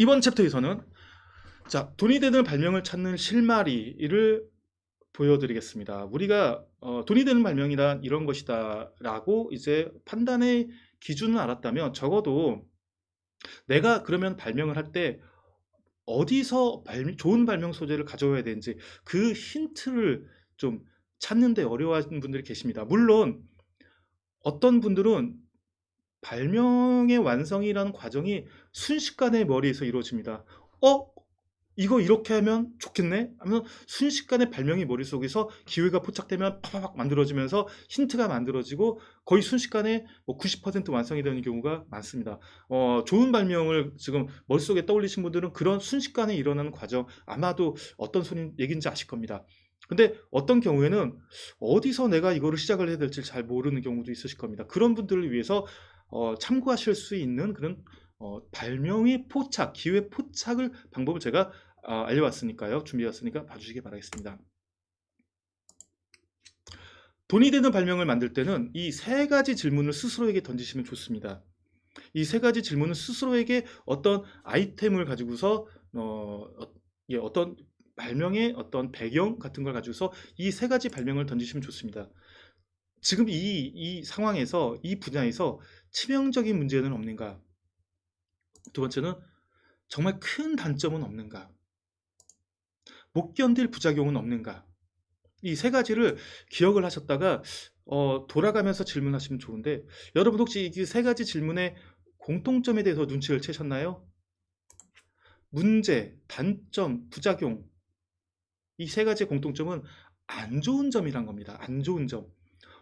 이번 챕터에서는 자 돈이 되는 발명을 찾는 실마리를 보여드리겠습니다. 우리가 어, 돈이 되는 발명이란 이런 것이다라고 이제 판단의 기준을 알았다면 적어도 내가 그러면 발명을 할 때 어디서 발- 좋은 발명 소재를 가져와야 되는지 그 힌트를 좀 찾는데 어려워하는 분들이 계십니다. 물론 어떤 분들은 발명의 완성이라는 과정이 순식간에 머리에서 이루어집니다. 어? 이거 이렇게 하면 좋겠네? 하면 순식간에 발명이 머릿속에서 기회가 포착되면 파파박 만들어지면서 힌트가 만들어지고 거의 순식간에 뭐 90% 완성이 되는 경우가 많습니다. 어, 좋은 발명을 지금 머릿속에 떠올리신 분들은 그런 순식간에 일어나는 과정 아마도 어떤 소리 얘기인지 아실 겁니다. 근데 어떤 경우에는 어디서 내가 이거를 시작을 해야 될지 잘 모르는 경우도 있으실 겁니다. 그런 분들을 위해서 어, 참고하실 수 있는 그런 어, 발명의 포착, 기회 포착을 방법을 제가 아, 알려왔으니까요. 준비했으니까 봐주시기 바라겠습니다. 돈이 되는 발명을 만들 때는 이 세 가지 질문을 스스로에게 던지시면 좋습니다. 이 세 가지 질문은 스스로에게 어떤 아이템을 가지고서 어, 어, 예, 어떤 발명의 어떤 배경 같은 걸 가지고서 이 세 가지 발명을 던지시면 좋습니다. 지금 이, 이 상황에서 이 분야에서 치명적인 문제는 없는가? 두 번째는 정말 큰 단점은 없는가? 못 견딜 부작용은 없는가? 이 세 가지를 기억을 하셨다가 어, 돌아가면서 질문하시면 좋은데 여러분 혹시 이 세 가지 질문의 공통점에 대해서 눈치를 채셨나요? 문제, 단점, 부작용 이 세 가지의 공통점은 안 좋은 점이란 겁니다. 안 좋은 점.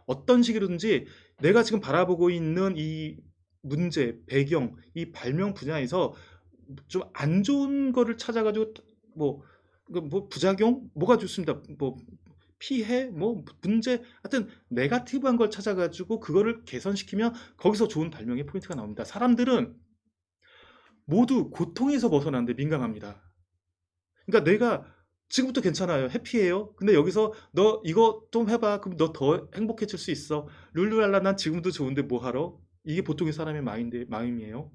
어떤 식으로든지 내가 지금 바라보고 있는 이 문제, 배경, 이 발명 분야에서 좀 안 좋은 거를 찾아가지고 뭐, 그뭐 부작용 뭐가 좋습니다. 뭐 피해, 뭐 문제, 하여튼 네가티브한 걸 찾아가지고 그거를 개선시키면 거기서 좋은 발명의 포인트가 나옵니다. 사람들은 모두 고통에서 벗어나는데 민감합니다. 그러니까 내가 지금부터 괜찮아요. 해피해요. 근데 여기서 너 이거 좀 해봐. 그럼 너 더 행복해질 수 있어. 룰루랄라 난 지금도 좋은데 뭐 하러? 이게 보통의 사람의 마인드, 마음이에요.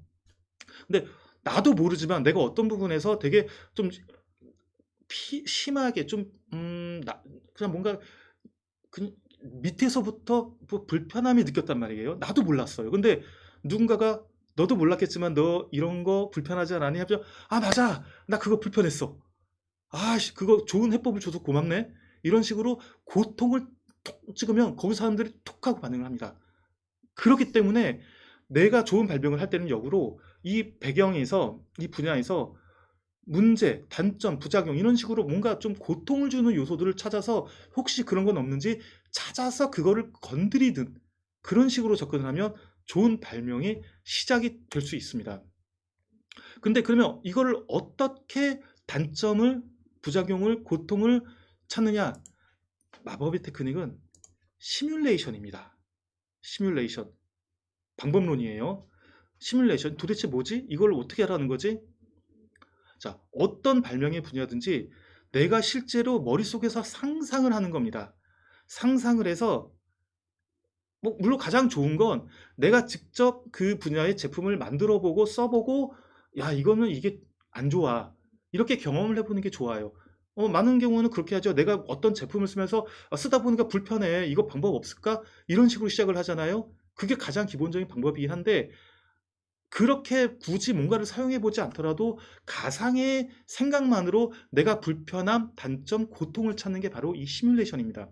근데 나도 모르지만 내가 어떤 부분에서 되게 좀 피- 심하게 좀, 음, 나, 그냥 뭔가 그 밑에서부터 뭐 불편함이 느꼈단 말이에요. 나도 몰랐어요. 근데 누군가가 너도 몰랐겠지만 너 이런 거 불편하지 않니? 하면 아 맞아 나 그거 불편했어. 아씨 그거 좋은 해법을 줘서 고맙네. 이런 식으로 고통을 톡 찍으면 거기 사람들이 톡 하고 반응을 합니다. 그렇기 때문에 내가 좋은 발명을 할 때는 역으로 이 배경에서 이 분야에서 문제, 단점, 부작용 이런 식으로 뭔가 좀 고통을 주는 요소들을 찾아서 혹시 그런 건 없는지 찾아서 그거를 건드리든 그런 식으로 접근을 하면 좋은 발명의 시작이 될 수 있습니다. 근데 그러면 이거를 어떻게 단점을, 부작용을, 고통을 찾느냐? 마법의 테크닉은 시뮬레이션입니다. 시뮬레이션. 방법론이에요. 시뮬레이션. 도대체 뭐지? 이걸 어떻게 하라는 거지? 자, 어떤 발명의 분야든지 내가 실제로 머릿속에서 상상을 하는 겁니다. 상상을 해서 뭐 물론 가장 좋은 건 내가 직접 그 분야의 제품을 만들어 보고 써 보고 야, 이거는 이게 안 좋아. 이렇게 경험을 해 보는 게 좋아요. 어, 많은 경우는 그렇게 하죠. 내가 어떤 제품을 쓰면서 아, 쓰다 보니까 불편해. 이거 방법 없을까? 이런 식으로 시작을 하잖아요. 그게 가장 기본적인 방법이긴 한데 그렇게 굳이 뭔가를 사용해 보지 않더라도 가상의 생각만으로 내가 불편함, 단점, 고통을 찾는 게 바로 이 시뮬레이션입니다.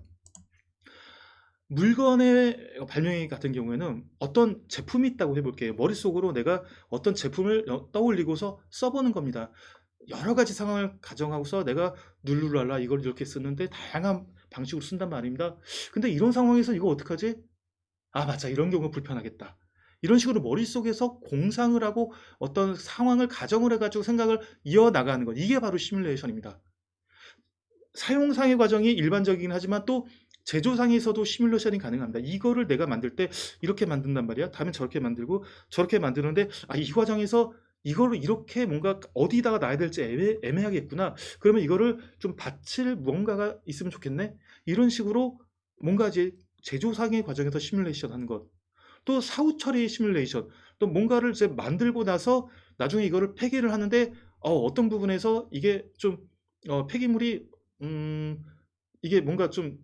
물건의 발명 같은 경우에는 어떤 제품이 있다고 해볼게요. 머릿속으로 내가 어떤 제품을 어, 떠올리고서 써보는 겁니다. 여러 가지 상황을 가정하고서 내가 룰루랄라 이걸 이렇게 쓰는데 다양한 방식으로 쓴단 말입니다. 근데 이런 상황에서 이거 어떡하지? 아, 맞아. 이런 경우 불편하겠다. 이런 식으로 머릿속에서 공상을 하고 어떤 상황을 가정을 해가지고 생각을 이어나가는 것. 이게 바로 시뮬레이션입니다. 사용상의 과정이 일반적이긴 하지만 또 제조상에서도 시뮬레이션이 가능합니다. 이거를 내가 만들 때 이렇게 만든단 말이야. 다음에 저렇게 만들고 저렇게 만드는데 아, 이 과정에서 이거를 이렇게 뭔가 어디다가 놔야 될지 애매, 애매하겠구나. 그러면 이거를 좀 받칠 무언가가 있으면 좋겠네. 이런 식으로 뭔가 이제 제조상의 과정에서 시뮬레이션 하는 것. 또 사후 처리 시뮬레이션. 또 뭔가를 이제 만들고 나서 나중에 이거를 폐기를 하는데 어, 어떤 부분에서 이게 좀 어, 폐기물이 음, 이게 뭔가 좀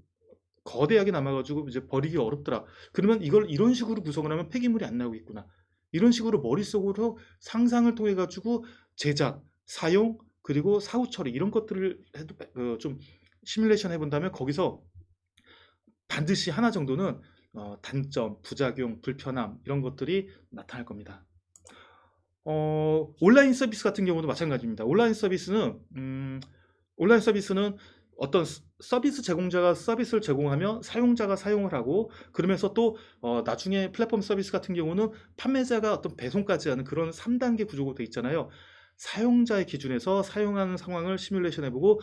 거대하게 남아가지고 이제 버리기 어렵더라. 그러면 이걸 이런 식으로 구성을 하면 폐기물이 안 나오고 있구나. 이런 식으로 머릿속으로 상상을 통해 가지고 제작, 사용 그리고 사후 처리 이런 것들을 해도 어, 좀 시뮬레이션 해본다면 거기서 반드시 하나 정도는 어, 단점, 부작용, 불편함 이런 것들이 나타날 겁니다. 어, 온라인 서비스 같은 경우도 마찬가지입니다. 온라인 서비스는 음, 온라인 서비스는 어떤 서- 서비스 제공자가 서비스를 제공하면 사용자가 사용을 하고 그러면서 또 어, 나중에 플랫폼 서비스 같은 경우는 판매자가 어떤 배송까지 하는 그런 3단계 구조로 돼 있잖아요. 사용자의 기준에서 사용하는 상황을 시뮬레이션 해보고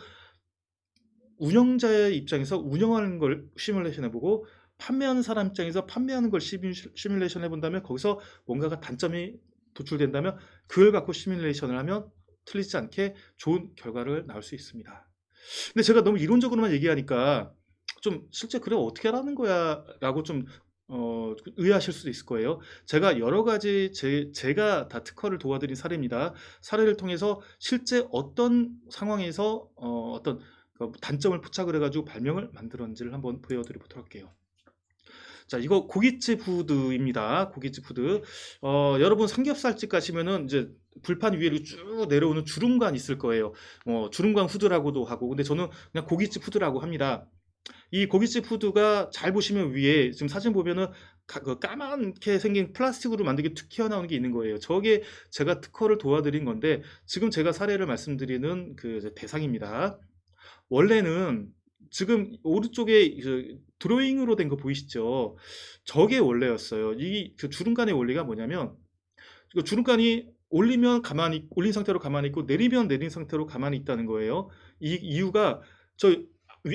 운영자의 입장에서 운영하는 걸 시뮬레이션 해보고 판매하는 사람 입장에서 판매하는 걸 시뮬- 시뮬레이션 해본다면 거기서 뭔가가 단점이 도출된다면 그걸 갖고 시뮬레이션을 하면 틀리지 않게 좋은 결과를 나올 수 있습니다. 근데 제가 너무 이론적으로만 얘기하니까 좀 실제 그래 어떻게 하라는 거야 라고 좀 어, 의아하실 수도 있을 거예요. 제가 여러 가지 제, 제가 다 특허를 도와드린 사례입니다. 사례를 통해서 실제 어떤 상황에서 어, 어떤 그 단점을 포착을 해가지고 발명을 만들었는지를 한번 보여드리도록 할게요. 자, 이거 고깃집 푸드입니다. 고깃집 푸드. 어, 여러분 삼겹살집 가시면은 이제 불판 위에 쭉 내려오는 주름관 있을 거예요. 어, 주름관 후드라고도 하고. 근데 저는 그냥 고깃집 후드라고 합니다. 이 고깃집 후드가 잘 보시면 위에 지금 사진 보면은 가- 그 까맣게 생긴 플라스틱으로 만들게 툭 튀어나오는 게 있는 거예요. 저게 제가 특허를 도와드린 건데 지금 제가 사례를 말씀드리는 그 대상입니다. 원래는 지금 오른쪽에 그 드로잉으로 된 거 보이시죠? 저게 원래였어요. 이 그 주름간의 원리가 뭐냐면 그 주름간이 올리면 가만히 올린 상태로 가만히 있고 내리면 내린 상태로 가만히 있다는 거예요. 이 이유가 저위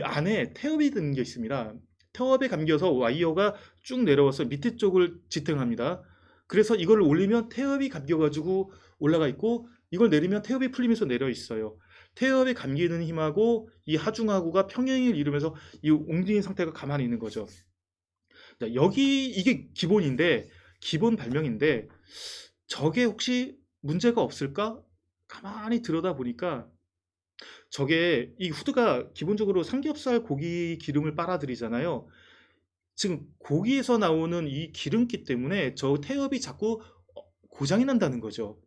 안에 태엽이 드는 게 있습니다. 태엽에 감겨서 와이어가 쭉 내려와서 밑에 쪽을 지탱합니다. 그래서 이걸 올리면 태엽이 감겨가지고 올라가 있고 이걸 내리면 태엽이 풀리면서 내려 있어요. 태엽에 감기는 힘하고 이 하중하고가 평행을 이루면서 이 옹기인 상태가 가만히 있는 거죠. 자, 여기 이게 기본인데 기본 발명인데 저게 혹시 문제가 없을까? 가만히 들여다 보니까 저게 이 후드가 기본적으로 삼겹살 고기 기름을 빨아들이잖아요. 지금 고기에서 나오는 이 기름기 때문에 저 태엽이 자꾸 어, 고장이 난다는 거죠.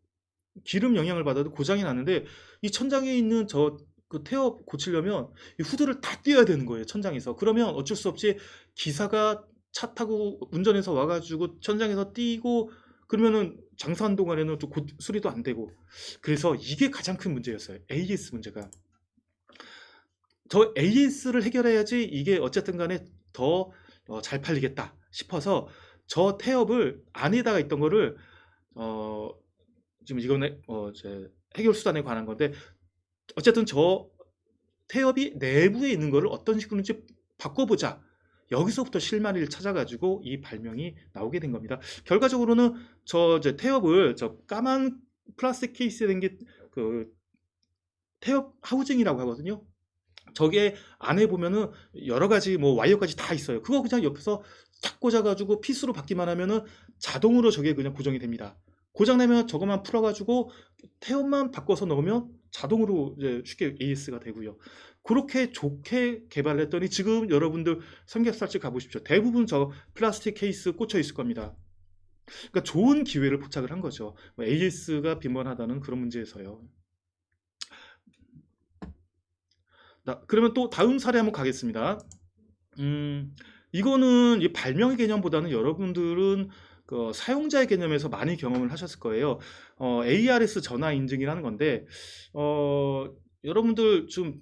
기름 영향을 받아도 고장이 나는데 이 천장에 있는 저 그 태엽 고치려면 이 후드를 다 띄어야 되는 거예요, 천장에서. 그러면 어쩔 수 없이 기사가 차 타고 운전해서 와가지고 천장에서 띄고 그러면은 장사한 동안에는 또 곧 수리도 안 되고 그래서 이게 가장 큰 문제였어요. AS 문제가. 저 AS를 해결해야지 이게 어쨌든 간에 더 어, 잘 팔리겠다 싶어서 저 태엽을 안에다가 있던 거를 어, 지금 이거는 어, 이제 해결 수단에 관한 건데 어쨌든 저 태엽이 내부에 있는 거를 어떤 식으로인지 바꿔보자. 여기서부터 실마리를 찾아가지고 이 발명이 나오게 된 겁니다. 결과적으로는 저 태엽을 저 까만 플라스틱 케이스에 된 게 그 태엽 하우징이라고 하거든요. 저게 안에 보면은 여러 가지 뭐 와이어까지 다 있어요. 그거 그냥 옆에서 탁 꽂아가지고 피스로 받기만 하면은 자동으로 저게 그냥 고정이 됩니다. 고장나면 저것만 풀어가지고 태엽만 바꿔서 넣으면 자동으로 이제 쉽게 AS가 되고요. 그렇게 좋게 개발을 했더니 지금 여러분들 삼겹살집 가보십시오. 대부분 저 플라스틱 케이스 꽂혀 있을 겁니다. 그러니까 좋은 기회를 포착을 한 거죠. 뭐 AS가 빈번하다는 그런 문제에서요. 나- 그러면 또 다음 사례 한번 가겠습니다. 음, 이거는 이 발명의 개념보다는 여러분들은 그 사용자의 개념에서 많이 경험을 하셨을 거예요. 어, ARS 전화 인증이라는 건데, 어, 여러분들 좀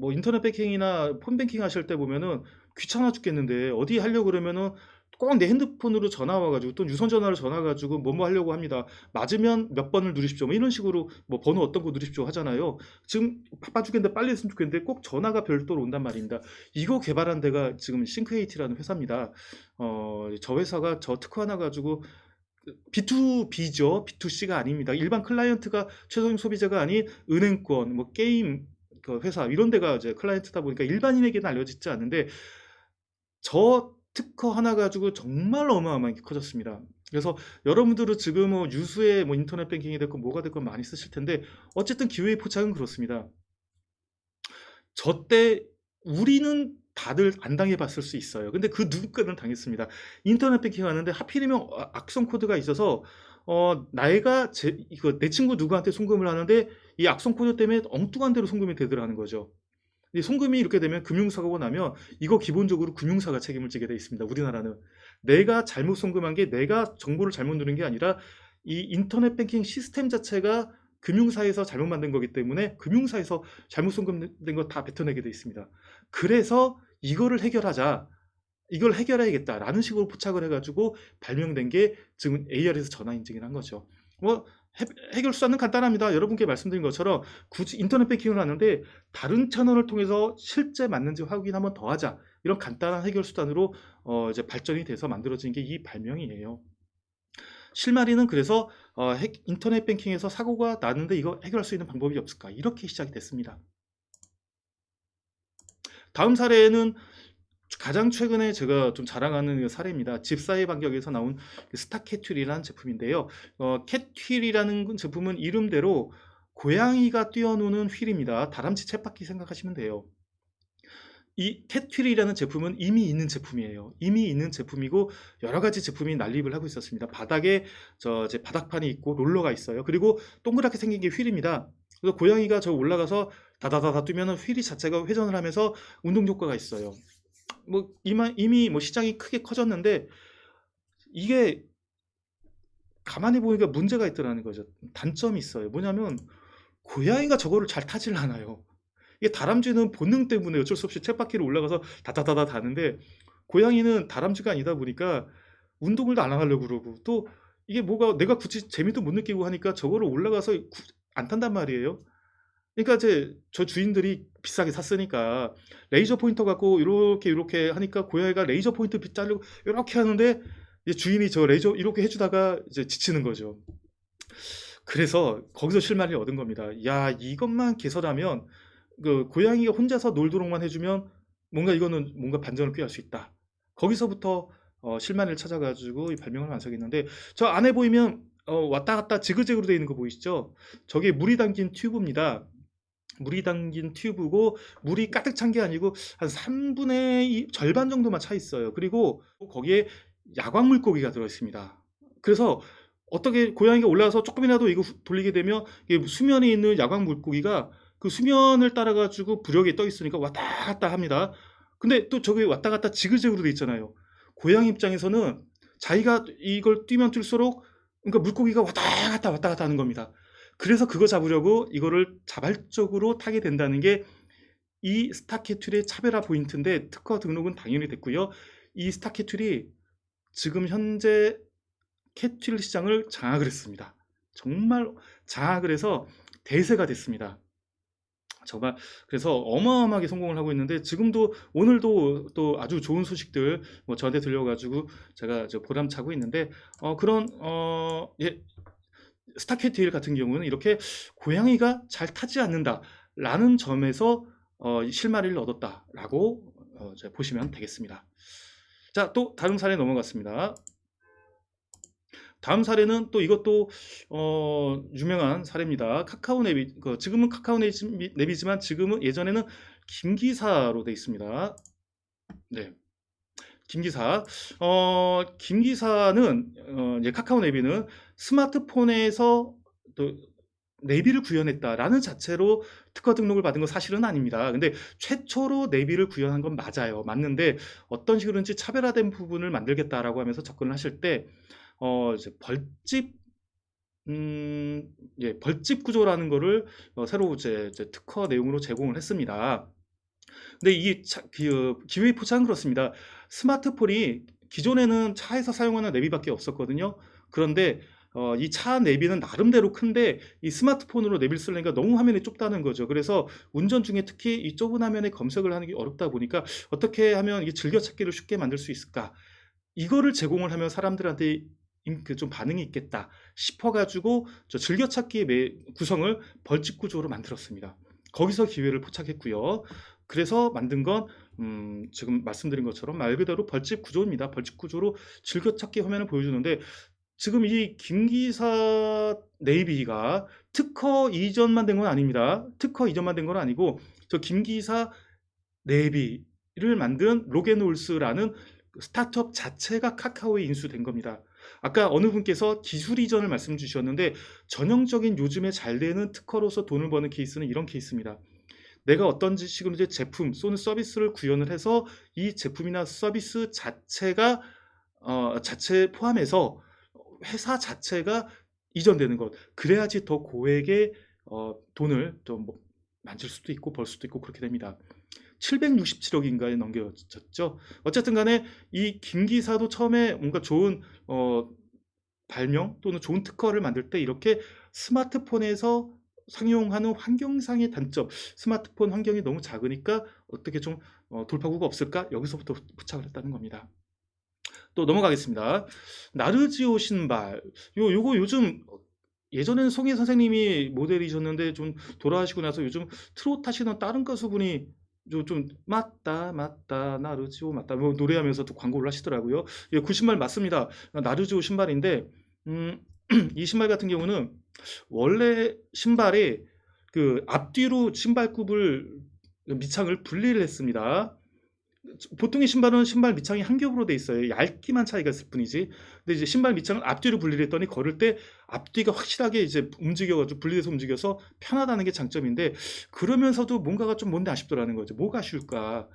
뭐 인터넷 뱅킹이나 폰 뱅킹 하실 때 보면은 귀찮아 죽겠는데 어디 하려고 그러면은 꼭 내 핸드폰으로 전화 와가지고 또 유선 전화로 전화 가지고 뭐뭐 하려고 합니다. 맞으면 몇 번을 누르십시오. 뭐 이런 식으로 뭐 번호 어떤 거 누르십시오 하잖아요. 지금 바빠 죽겠는데 빨리 했으면 좋겠는데 꼭 전화가 별도로 온단 말입니다. 이거 개발한 데가 지금 싱크에이티라는 회사입니다. 어, 저 회사가 저 특허 하나 가지고 B2B죠. B2C가 아닙니다. 일반 클라이언트가 최소형 소비자가 아닌 은행권, 뭐 게임 그 회사 이런 데가 이제 클라이언트다 보니까 일반인에게는 알려지지 않는데 저 특허 하나 가지고 정말 어마어마하게 커졌습니다. 그래서 여러분들은 지금 뭐 유수의 뭐 인터넷 뱅킹이 됐건 뭐가 됐건 많이 쓰실 텐데 어쨌든 기회의 포착은 그렇습니다. 저 때 우리는 다들 안 당해봤을 수 있어요. 근데 그 누군가는 당했습니다. 인터넷 뱅킹 하는데 하필이면 어, 악성 코드가 있어서 어 내가 제 이거 내 친구 누구한테 송금을 하는데 이 악성 코드 때문에 엉뚱한 대로 송금이 되더라는 거죠. 이 송금이 이렇게 되면 금융사고가 나면 이거 기본적으로 금융사가 책임을 지게 돼 있습니다. 우리나라는 내가 잘못 송금한 게 내가 정보를 잘못 누른 게 아니라 이 인터넷 뱅킹 시스템 자체가 금융사에서 잘못 만든 거기 때문에 금융사에서 잘못 송금된 거 다 뱉어내게 돼 있습니다. 그래서 이거를 해결하자. 이걸 해결해야겠다라는 식으로 포착을 해가지고 발명된 게 지금 AR에서 전화 인증을 한 거죠. 뭐 해, 해결 수단은 간단합니다. 여러분께 말씀드린 것처럼 굳이 인터넷 뱅킹을 하는데 다른 채널을 통해서 실제 맞는지 확인 한번 더 하자. 이런 간단한 해결 수단으로 어 이제 발전이 돼서 만들어진 게 이 발명이에요. 실마리는 그래서 어핵 인터넷 뱅킹에서 사고가 났는데 이거 해결할 수 있는 방법이 없을까? 이렇게 시작이 됐습니다. 다음 사례는 가장 최근에 제가 좀 자랑하는 사례입니다. 집사의 반격에서 나온 스타캐튠이라는 제품인데요. 어, 캣휠이라는 제품은 이름대로 고양이가 뛰어노는 휠입니다. 다람쥐 쳇바퀴 생각하시면 돼요. 이 캣휠이라는 제품은 이미 있는 제품이에요. 이미 있는 제품이고 여러 가지 제품이 난립을 하고 있었습니다. 바닥에 저 이제 바닥판이 있고 롤러가 있어요. 그리고 동그랗게 생긴 게 휠입니다. 그래서 고양이가 저 올라가서 다다다다 뛰면은 휠이 자체가 회전을 하면서 운동 효과가 있어요. 뭐 이마, 이미 뭐 시장이 크게 커졌는데 이게 가만히 보니까 문제가 있더라는 거죠. 단점이 있어요. 뭐냐면 고양이가 저거를 잘 타질 않아요. 이게 다람쥐는 본능 때문에 어쩔 수 없이 쳇바퀴를 올라가서 다다다다 다는데 고양이는 다람쥐가 아니다 보니까 운동을 안 하려고 그러고 또 이게 뭐가 내가 굳이 재미도 못 느끼고 하니까 저거를 올라가서 구- 안 탄단 말이에요. 그러니까 이제 저 주인들이 비싸게 샀으니까 레이저 포인터 갖고 이렇게 이렇게 하니까 고양이가 레이저 포인트 빛 자르고 이렇게 하는데 주인이 저 레이저 이렇게 해주다가 이제 지치는 거죠. 그래서 거기서 실마리를 얻은 겁니다. 야 이것만 개설하면 그 고양이가 혼자서 놀도록만 해주면 뭔가 이거는 뭔가 반전을 꾀할 수 있다. 거기서부터 어, 실마리를 찾아가지고 이 발명을 완성했는데 저 안에 보이면 어, 왔다 갔다 지그재그로 되어 있는 거 보이시죠? 저게 물이 담긴 튜브입니다. 물이 담긴 튜브고 물이 가득 찬 게 아니고 한 3분의 2, 절반 정도만 차 있어요. 그리고 거기에 야광 물고기가 들어 있습니다. 그래서 어떻게 고양이가 올라가서 조금이라도 이거 후- 돌리게 되면 수면에 있는 야광 물고기가 그 수면을 따라 가지고 부력에 떠 있으니까 왔다 갔다 합니다. 근데 또 저게 왔다 갔다 지그재그로 돼 있잖아요. 고양이 입장에서는 자기가 이걸 뛰면 뛸수록 그러니까 물고기가 왔다 갔다 왔다 갔다 하는 겁니다. 그래서 그거 잡으려고 이거를 자발적으로 타게 된다는 게 이 스타캐툴의 차별화 포인트인데 특허 등록은 당연히 됐고요. 이 스타캐툴이 지금 현재 캐툴 시장을 장악을 했습니다. 정말 장악을 해서 대세가 됐습니다. 정말 그래서 어마어마하게 성공을 하고 있는데 지금도 오늘도 또 아주 좋은 소식들 뭐 저한테 들려가지고 제가 저 보람 차고 있는데 어 그런 어 예, 스타캐틸 같은 경우는 이렇게 고양이가 잘 타지 않는다라는 점에서 어, 이 실마리를 얻었다라고 어, 보시면 되겠습니다. 자, 또 다른 사례 넘어갔습니다. 다음 사례는 또 이것도 어, 유명한 사례입니다. 카카오 앱이 그 지금은 카카오 앱이지만 지금은 예전에는 김기사로 돼 있습니다. 네. 김 기사. 어, 김 기사는 어, 이제 카카오 내비는 스마트폰에서 또 내비를 구현했다라는 자체로 특허 등록을 받은 건 사실은 아닙니다. 근데 최초로 내비를 구현한 건 맞아요. 맞는데 어떤 식으로든지 차별화된 부분을 만들겠다라고 하면서 접근을 하실 때 어, 이제 벌집 음, 예, 벌집 구조라는 거를 어, 새로 이제, 이제 특허 내용으로 제공을 했습니다. 근데 이 차, 그, 기회 포착은 그렇습니다. 스마트폰이 기존에는 차에서 사용하는 내비밖에 없었거든요. 그런데 어, 이 차 내비는 나름대로 큰데 이 스마트폰으로 내비를 쓰려니까 너무 화면이 좁다는 거죠. 그래서 운전 중에 특히 이 좁은 화면에 검색을 하는 게 어렵다 보니까 어떻게 하면 이게 즐겨찾기를 쉽게 만들 수 있을까? 이거를 제공을 하면 사람들한테 임- 그좀 반응이 있겠다 싶어가지고 저 즐겨찾기의 매- 구성을 벌집 구조로 만들었습니다. 거기서 기회를 포착했고요. 그래서 만든 건 음, 지금 말씀드린 것처럼 말 그대로 벌집 구조입니다. 벌집 구조로 즐겨찾기 화면을 보여주는데 지금 이 김기사 네이비가 특허 이전만 된 건 아닙니다. 특허 이전만 된 건 아니고 저 김기사 네이비를 만든 로겐홀스라는 스타트업 자체가 카카오에 인수된 겁니다. 아까 어느 분께서 기술 이전을 말씀 주셨는데 전형적인 요즘에 잘 되는 특허로서 돈을 버는 케이스는 이런 케이스입니다. 내가 어떤 식으로 이제 제품 또는 서비스를 구현을 해서 이 제품이나 서비스 자체가 어, 자체 포함해서 회사 자체가 이전되는 것. 그래야지 더 고액의 어, 돈을 좀 뭐 만질 수도 있고 벌 수도 있고 그렇게 됩니다. 767억인가에 넘겨졌죠. 어쨌든 간에 이 김기사도 처음에 뭔가 좋은 어, 발명 또는 좋은 특허를 만들 때 이렇게 스마트폰에서 상용하는 환경상의 단점, 스마트폰 환경이 너무 작으니까 어떻게 좀 어, 돌파구가 없을까? 여기서부터 부착을 했다는 겁니다. 또 넘어가겠습니다. 나르지오 신발. 요 요거 요즘 예전에는 송혜 선생님이 모델이셨는데 좀 돌아가시고 나서 요즘 트로트 하시는 다른 가수분이 좀, 좀 맞다 맞다 나르지오 맞다 뭐 노래하면서 또 광고를 하시더라고요. 예, 그 신발 맞습니다. 나르지오 신발인데 음, 이 신발 같은 경우는 원래 신발에 그 앞뒤로 신발굽을 밑창을 분리를 했습니다. 보통의 신발은 신발 밑창이 한 겹으로 돼 있어요. 얇기만 차이가 있을 뿐이지. 근데 이제 신발 밑창을 앞뒤로 분리를 했더니 걸을 때 앞뒤가 확실하게 이제 움직여가지고 분리돼서 움직여서 편하다는 게 장점인데 그러면서도 뭔가가 좀 뭔데 아쉽더라는 거죠. 뭐가 아쉬울까?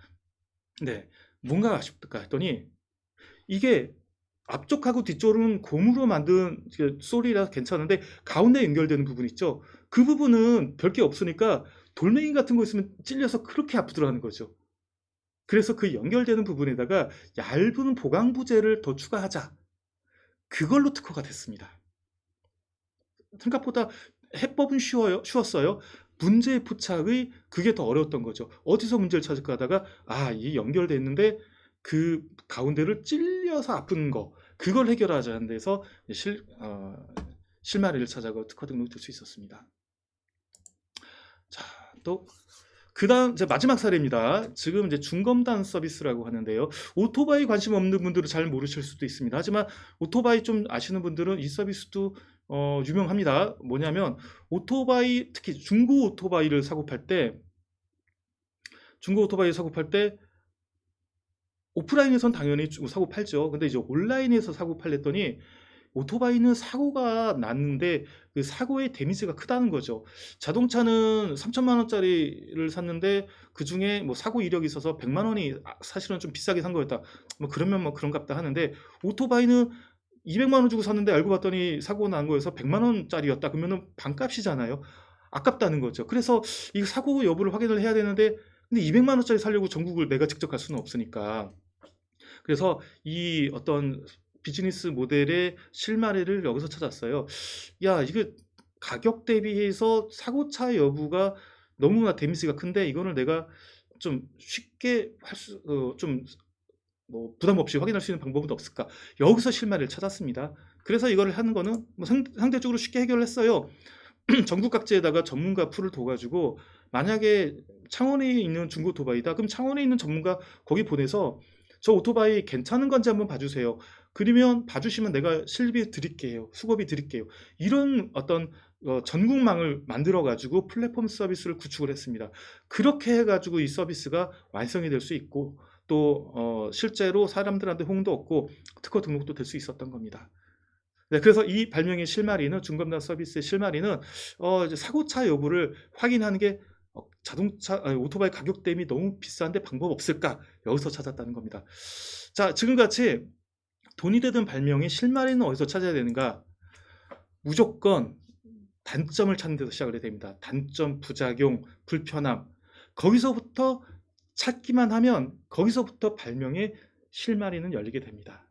네, 뭔가 아쉽을까 했더니 이게 앞쪽하고 뒤쪽은 고무로 만든 솔이라 괜찮은데 가운데 연결되는 부분 있죠. 그 부분은 별게 없으니까 돌멩이 같은 거 있으면 찔려서 그렇게 아프더라는 거죠. 그래서 그 연결되는 부분에다가 얇은 보강 부재를 더 추가하자. 그걸로 특허가 됐습니다. 생각보다 해법은 쉬워요, 쉬웠어요. 문제의 포착의 그게 더 어려웠던 거죠. 어디서 문제를 찾을까 하다가 아, 이 연결됐는데 그 가운데를 찔려서 아픈 거 그걸 해결하자는 데서 실, 어, 실마리를 찾아가 특허 등록될 수 있었습니다. 자, 또 그다음 이제 마지막 사례입니다. 지금 이제 중검단 서비스라고 하는데요. 오토바이 관심 없는 분들은 잘 모르실 수도 있습니다. 하지만 오토바이 좀 아시는 분들은 이 서비스도 어, 유명합니다. 뭐냐면 오토바이 특히 중고 오토바이를 사고 팔 때 중고 오토바이 사고 팔때 오프라인에선 당연히 사고 팔죠. 근데 이제 온라인에서 사고 팔랬더니 오토바이는 사고가 났는데 그 사고의 데미지가 크다는 거죠. 자동차는 3천만 원짜리를 샀는데 그 중에 뭐 사고 이력이 있어서 100만 원이 아, 사실은 좀 비싸게 산 거였다. 뭐 그러면 뭐 그런갑다 하는데 오토바이는 200만 원 주고 샀는데 알고 봤더니 사고 난 거여서 100만 원짜리였다. 그러면은 반값이잖아요. 아깝다는 거죠. 그래서 이 사고 여부를 확인을 해야 되는데 근데 200만 원짜리 살려고 전국을 내가 직접 갈 수는 없으니까. 그래서 이 어떤 비즈니스 모델의 실마리를 여기서 찾았어요. 야, 이게 가격 대비해서 사고차 여부가 너무나 데미지가 큰데 이거를 내가 좀 쉽게 할 수, 어, 좀뭐 부담 없이 확인할 수 있는 방법은 없을까? 여기서 실마리를 찾았습니다. 그래서 이거를 하는 거는 뭐 상, 상대적으로 쉽게 해결을 했어요. 전국 각지에다가 전문가 풀을 둬가지고 만약에 창원에 있는 중고 오토바이다. 그럼 창원에 있는 전문가 거기 보내서 저 오토바이 괜찮은 건지 한번 봐주세요. 그러면 봐주시면 내가 실비 드릴게요. 수고비 드릴게요. 이런 어떤 어, 전국망을 만들어 가지고 플랫폼 서비스를 구축을 했습니다. 그렇게 해가지고 이 서비스가 완성이 될 수 있고 또 어, 실제로 사람들한테 홍도 얻고 특허 등록도 될 수 있었던 겁니다. 네, 그래서 이 발명의 실마리는 중검단 서비스의 실마리는 어, 사고차 여부를 확인하는 게 어, 자동차 아니, 오토바이 가격 대비 너무 비싼데 방법 없을까 여기서 찾았다는 겁니다. 자 지금같이 돈이 되든 발명의 실마리는 어디서 찾아야 되는가? 무조건 단점을 찾는 데서 시작을 해야 됩니다. 단점, 부작용, 불편함. 거기서부터 찾기만 하면 거기서부터 발명의 실마리는 열리게 됩니다.